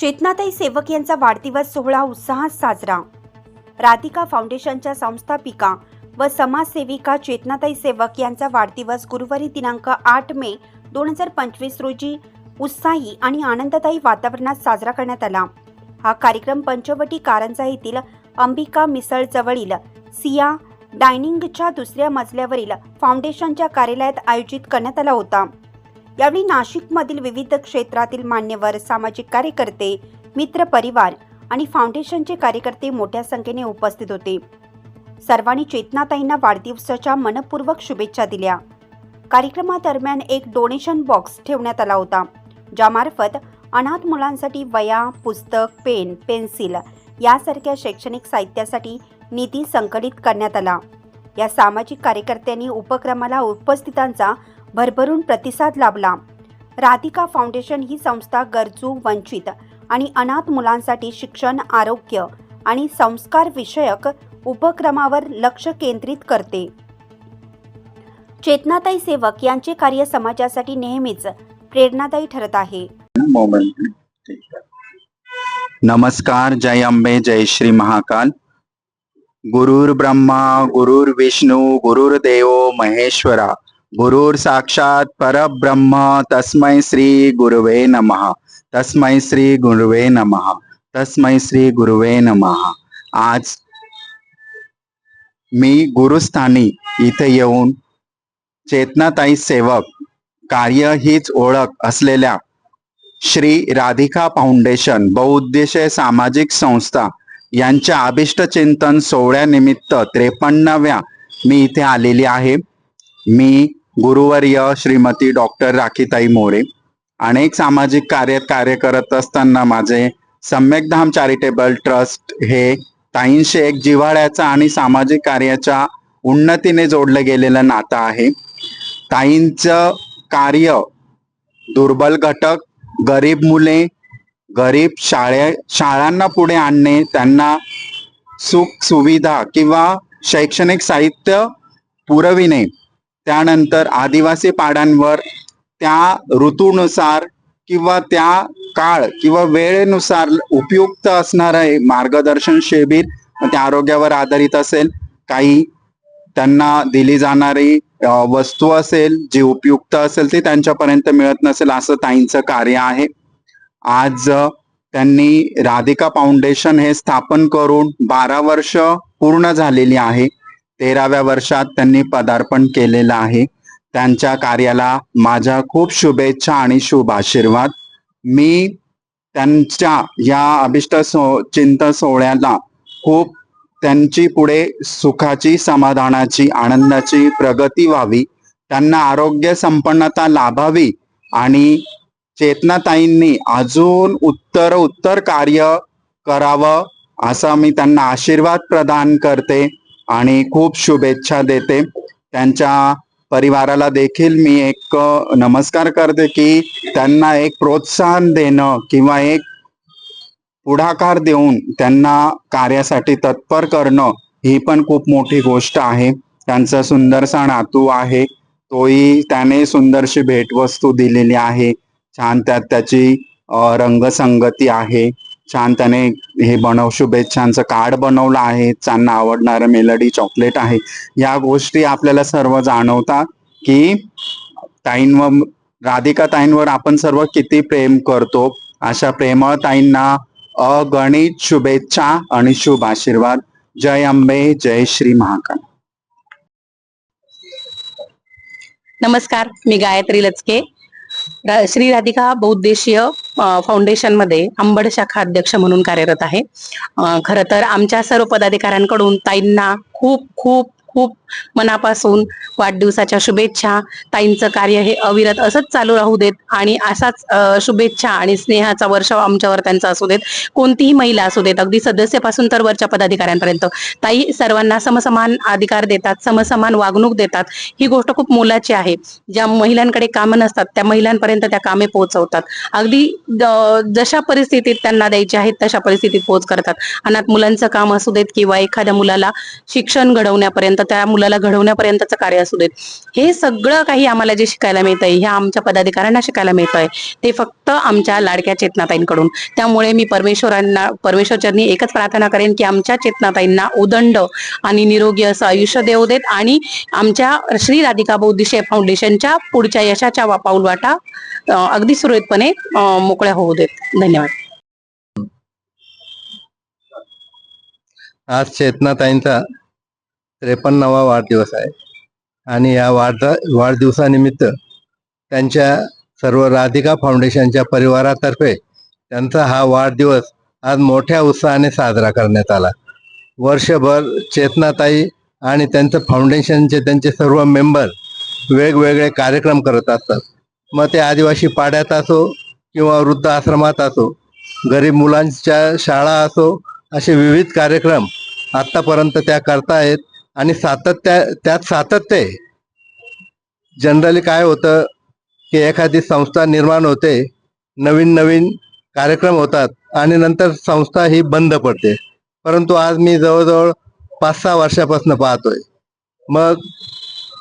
चेतनाताई सेवक यांचा वाढदिवस सोहळा उत्साहात साजरा. राधिका फाउंडेशनच्या संस्थापिका व समाजसेविका चेतनाताई सेवक यांचा वाढदिवस गुरुवारी दिनांक आठ मे दोन हजार पंचवीस रोजी उत्साही आणि आनंददायी वातावरणात साजरा करण्यात आला. हा कार्यक्रम पंचवटी कारंजा येथील अंबिका मिसळ जवळील सिया डायनिंगच्या दुसऱ्या मजल्यावरील फाउंडेशनच्या कार्यालयात आयोजित करण्यात आला होता. यावेळी नाशिकमधील विविध क्षेत्रातील मान्यवर सामाजिक कार्यकर्ते मित्र परिवार आणि फाउंडेशनचे कार्यकर्ते मोठ्या संख्येने उपस्थित होते. सर्वांनी चेतनाताईंना वाढदिवसाच्या मनपूर्वक शुभेच्छा दिल्या. कार्यक्रमादरम्यान एक डोनेशन बॉक्स ठेवण्यात आला होता ज्यामार्फत अनाथ मुलांसाठी वया पुस्तक पेन पेन्सिल यासारख्या शैक्षणिक साहित्यासाठी निधी संकलित करण्यात आला. या सामाजिक कार्यकर्त्यांनी उपक्रमाला उपस्थितांचा भरभरून प्रतिसाद लाभला. राधिका फाउंडेशन ही संस्था गरजू वंचित आणि अनाथ मुलांसाठी शिक्षण आरोग्य आणि संस्कार विषयक उपक्रमावर लक्ष केंद्रित करते. चेतनाताई सेवक यांचे कार्य समाजासाठी नेहमीच प्रेरणादायी ठरत आहे. नमस्कार जय अंबे जय श्री महाकाल. गुरुर ब्रह्मा गुरुर विष्णू गुरुर्देव महेश्वरा. गुरुर साक्षात परब्रह्म तस्मै श्री गुरुवे नमः तस्मै श्री गुरुवे नमः तस्मै श्री गुरुवे नमः. आज मी गुरुस्थानी इथे येऊन चेतनाताई सेवक कार्य हीच ओळख असलेल्या श्री राधिका फाउंडेशन बहुउद्देशीय सामाजिक संस्था यांच्या अभिष्ट चिंतन सोहळ्यानिमित्त त्रेपन्नाव्या मी इथे आलेली आहे. मी गुरुवर्य श्रीमती डॉक्टर राखीताई मोरे. अनेक सामाजिक कार्यात कार्य करत असताना माझे सम्यकधाम चॅरिटेबल ट्रस्ट हे ताईंशी एक जिव्हाळ्याचा आणि सामाजिक कार्याच्या उन्नतीने जोडलं गेलेलं नातं आहे. ताईंचं कार्य दुर्बल घटक गरीब मुले गरीब शाळे शाळांना पुढे आणणे त्यांना सुख सुविधा किंवा शैक्षणिक साहित्य पुरविणे त्यानंतर आदिवासी पाड्यांवर त्या ऋतूनुसार किंवा त्या काळ किंवा वेळेनुसार उपयुक्त असणारे मार्गदर्शन शिबिर त्या आरोग्यावर आधारित असेल. काही त्यांना दिली जाणारी वस्तू असेल जी उपयुक्त असेल ती त्यांच्यापर्यंत मिळत नसेल असं ताईंचं कार्य आहे. आज त्यांनी राधिका फाउंडेशन हे स्थापन करून बारा वर्ष पूर्ण झालेली आहे. तेराव्या वर्षात त्यांनी पदार्पण केलेलं आहे. त्यांच्या कार्याला माझ्या खूप शुभेच्छा आणि शुभ आशीर्वाद. मी त्यांच्या या अभिष्ट सो चिंत सोहळ्याला खूप त्यांची पुढे सुखाची समाधानाची आनंदाची प्रगती व्हावी. त्यांना आरोग्य संपन्नता लाभावी आणि चेतनाताईंनी अजून उत्तर उत्तर कार्य करावं असा मी त्यांना आशीर्वाद प्रदान करते. आणि खूप शुभेच्छा देते. त्यांच्या परिवाराला देखील मी एक नमस्कार करते की त्यांना एक प्रोत्साहन देणं किंवा एक पुढाकार देऊन त्यांना कार्यासाठी तत्पर करणं ही पण खूप मोठी गोष्ट आहे. त्यांचा सुंदरसा नातू आहे. तोही त्याने सुंदरशी भेटवस्तू दिलेली आहे. छान त्यात त्याची रंगसंगती आहे. छान त्याने हे बनव शुभेच्छांचं कार्ड बनवलं आहे त्यांना आवडणारं मेलडी चॉकलेट आहे. या गोष्टी आपल्याला सर्व जाणवतात की ताईंवर राधिका ताईंवर आपण सर्व किती प्रेम करतो. अशा प्रेमळ ताईंना अगणित शुभेच्छा आणि शुभ आशीर्वाद. जय अंबे जय श्री महाकाल. नमस्कार मी गायत्री लचके. श्री राधिका बहुद्देशीय फाउंडेशनमध्ये अंबड शाखा अध्यक्ष म्हणून कार्यरत आहे. खर खरं तर आमच्या सर्व पदाधिकाऱ्यांकडून ताईंना खूप खूप खूप मनापासून वाढदिवसाच्या शुभेच्छा. ताईंचं कार्य हे अविरत असंच चालू राहू देत आणि असाच शुभेच्छा आणि स्नेहाचा वर्षाव आमच्यावर त्यांचा असू देत. कोणतीही महिला असू देत अगदी सदस्यापासून तर वरच्या पदाधिकाऱ्यांपर्यंत. ताई सर्वांना समसमान अधिकार देतात समसमान वागणूक देतात. ही गोष्ट खूप मोलाची आहे. ज्या महिलांकडे कामं नसतात त्या महिलांपर्यंत त्या कामे पोहोचवतात. अगदी जशा परिस्थितीत त्यांना द्यायची आहेत तशा परिस्थितीत पोहोच करतात. अनाथ मुलांचं काम असू देत किंवा एखाद्या मुलाला शिक्षण घडवण्यापर्यंत त्या मुलाला घडवण्यापर्यंतचं कार्य असू देत. हे सगळं काही आम्हाला जे शिकायला मिळत आहे ह्या आमच्या पदाधिकाऱ्यांना शिकायला मिळत आहे ते फक्त आमच्या लाडक्या चेतनाताईंकडून. त्यामुळे मी परमेश्वरांना परमेश्वरच्यांनी एकच प्रार्थना करेन की आमच्या चेतनाताईंना उदंड आणि निरोगी असं आयुष्य देऊ देत आणि आमच्या श्री राधिका बौद्धिशय फाउंडेशनच्या पुढच्या यशाच्या पाऊलवाटा अगदी सुरळीतपणे मोकळ्या होऊ देत. धन्यवाद. आज चेतनाताईंचा त्रेपन्नावा वाढदिवस आहे. आणि या वाढदा वाढदिवसानिमित्त त्यांच्या सर्व राधिका फाउंडेशनच्या परिवारातर्फे त्यांचा हा वाढदिवस आज मोठ्या उत्साहाने साजरा करण्यात आला. वर्षभर चेतनाताई आणि त्यांचं फाउंडेशनचे त्यांचे सर्व मेंबर वेगवेगळे कार्यक्रम करत असतात. मग ते आदिवासी पाड्यात असो किंवा वृद्ध आश्रमात असो गरीब मुलांच्या शाळा असो असे विविध कार्यक्रम आत्तापर्यंत त्या करतायत. आणि सातत्य त्यात सातत्य आहे. जनरली काय होतं की एखादी संस्था निर्माण होते नवीन नवीन कार्यक्रम होतात आणि नंतर संस्था ही बंद पडते. परंतु आज मी जवळजवळ पाच सहा वर्षापासून पाहतोय. मग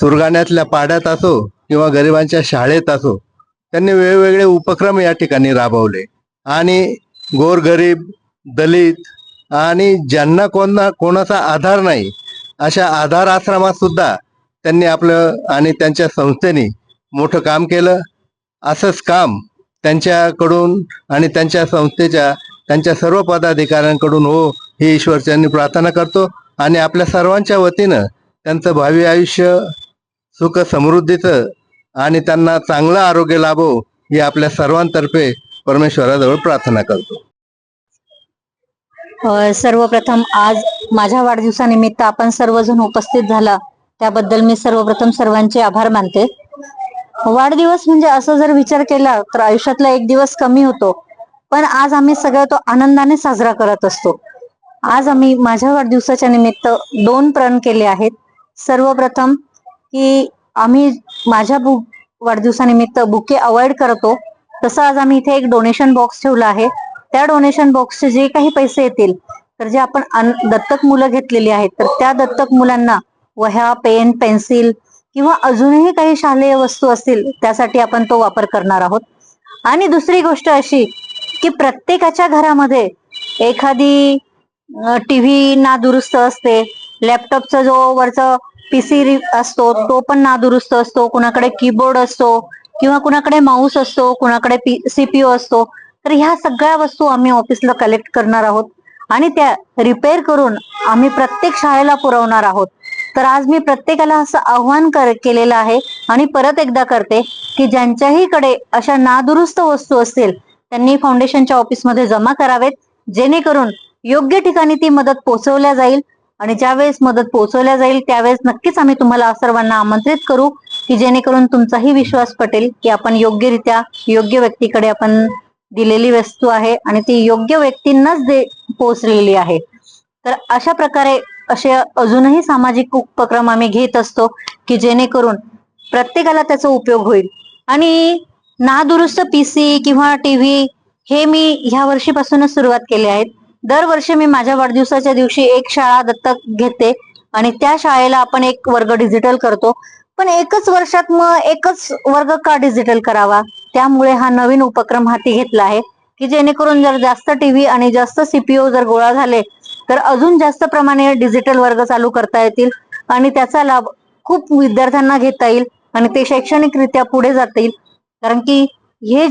सुरगाण्यातल्या पाड्यात असो किंवा गरिबांच्या शाळेत असो त्यांनी वेगवेगळे उपक्रम या ठिकाणी राबवले. आणि गोरगरीब दलित आणि ज्यांना कोणा कोणाचा आधार नाही अशा आधार आश्रमात सुद्धा त्यांनी आपलं आणि त्यांच्या संस्थेने मोठं काम केलं. असंच काम त्यांच्याकडून आणि त्यांच्या संस्थेच्या त्यांच्या सर्व पदाधिकाऱ्यांकडून हो ही ईश्वरच्यांनी प्रार्थना करतो. आणि आपल्या सर्वांच्या वतीनं त्यांचं भावी आयुष्य सुख समृद्धीचं आणि त्यांना चांगलं आरोग्य लाभो ही आपल्या सर्वांतर्फे परमेश्वराजवळ प्रार्थना करतो. सर्वप्रथम आज माझ्या वाढदिवसानिमित्त आपण सर्वजण उपस्थित झाला त्याबद्दल मी सर्वप्रथम सर्वांचे आभार मानते. वाढदिवस म्हणजे असं जर विचार केला तर आयुष्यातला एक दिवस कमी होतो पण आज आम्ही सगळं तो आनंदाने साजरा करत असतो. आज आम्ही माझ्या वाढदिवसाच्या निमित्त दोन प्रण केले आहेत. सर्वप्रथम की आम्ही माझ्या बुक वाढदिवसानिमित्त बुके अवॉइड करतो. तसं आज आम्ही इथे एक डोनेशन बॉक्स ठेवला आहे. त्या डोनेशन बॉक्सचे जे काही पैसे येतील तर जे आपण दत्तक मुलं घेतलेली आहेत तर त्या दत्तक मुलांना वह्या पेन पेन्सिल किंवा अजूनही काही शालेय वस्तू असतील त्यासाठी आपण तो वापर करणार आहोत. आणि दुसरी गोष्ट अशी की प्रत्येकाच्या घरामध्ये एखादी टीव्ही नादुरुस्त असते लॅपटॉपचा जो वरचा पीसी असतो तो पण नादुरुस्त असतो कुणाकडे कीबोर्ड असतो किंवा कुणाकडे माऊस असतो कुणाकडे सीपीओ असतो तर ह्या सगळ्या वस्तू आम्ही ऑफिसला कलेक्ट करणार आहोत. आणि त्या रिपेअर करून आम्ही प्रत्येक शाळेला पुरवणार आहोत. तर आज मी प्रत्येकाला असं आव्हान केलेलं आहे आणि परत एकदा करते की ज्यांच्याही कडे अशा नादुरुस्त वस्तू असतील त्यांनी फाउंडेशनच्या ऑफिसमध्ये जमा करावेत जेणेकरून योग्य ठिकाणी ती मदत पोहोचवल्या जाईल. आणि ज्यावेळेस मदत पोहोचवल्या जाईल त्यावेळेस नक्कीच आम्ही तुम्हाला सर्वांना आमंत्रित करू की जेणेकरून तुमचाही विश्वास पटेल की आपण योग्यरित्या योग्य व्यक्तीकडे आपण दिलेली वस्तू आहे आणि ती योग्य व्यक्तींनाच दे पोहोचलेली आहे. तर अशा प्रकारे असे अजूनही सामाजिक उपक्रम आम्ही घेत असतो की जेणेकरून प्रत्येकाला त्याचा उपयोग होईल. आणि नादुरुस्त पीसी किंवा टीव्ही हे मी ह्या वर्षीपासूनच सुरुवात केली आहे दरवर्षी मी माझ्या वाढदिवसाच्या दिवशी एक शाळा दत्तक घेते आणि त्या शाळेला आपण एक वर्ग डिजिटल करतो. पण एकच वर्षात मग एकच वर्ग का डिजिटल करावा? त्यामुळे हा नवीन उपक्रम हाती घेतला आहे की जेणेकरून जर जास्त टीव्ही आणि जास्त सीपीओ जर गोळा झाले तर अजून जास्त प्रमाणे डिजिटल वर्ग चालू करता येतील आणि त्याचा लाभ खूप विद्यार्थ्यांना घेता येईल आणि ते शैक्षणिकरित्या पुढे जातील कारण की हे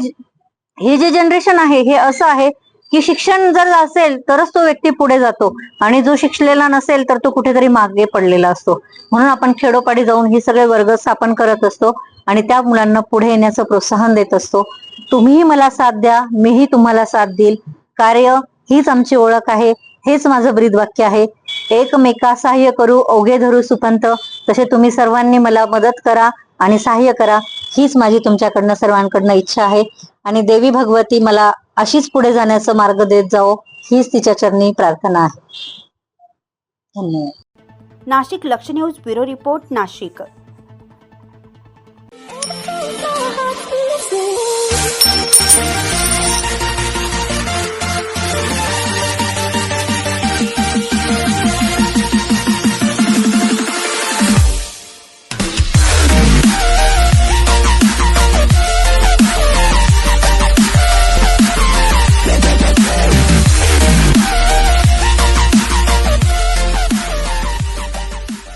हे जे जनरेशन आहे हे असं आहे की शिक्षण जर असेल तरच तो व्यक्ती पुढे जातो. आणि जो शिकलेला नसेल तर तो कुठेतरी मागे पडलेला असतो. म्हणून आपण खेडोपाडी जाऊन हे सगळे वर्ग स्थापन करत असतो आणि त्या मुलांना पुढे येण्याचं प्रोत्साहन देत असतो. तुम्हीही मला साथ द्या मीही तुम्हाला साथ देईल. कार्य हीच आमची ओळख आहे हेच माझं ब्रीद वाक्य आहे. एकमेका सहाय्य करू अवघे धरू सुपंत तसे तुम्ही सर्वांनी मला मदत करा आणि सहाय्य करा हीच माझी तुमच्याकडनं सर्वांकडनं इच्छा आहे. आणि देवी भगवती मला अशीच पुढे जाण्याचा मार्ग देत जाओ हीच तिच्या चरणी प्रार्थना आहे. धन्यवाद. Nashik Lakshya news bureau report Nashik. Thank you.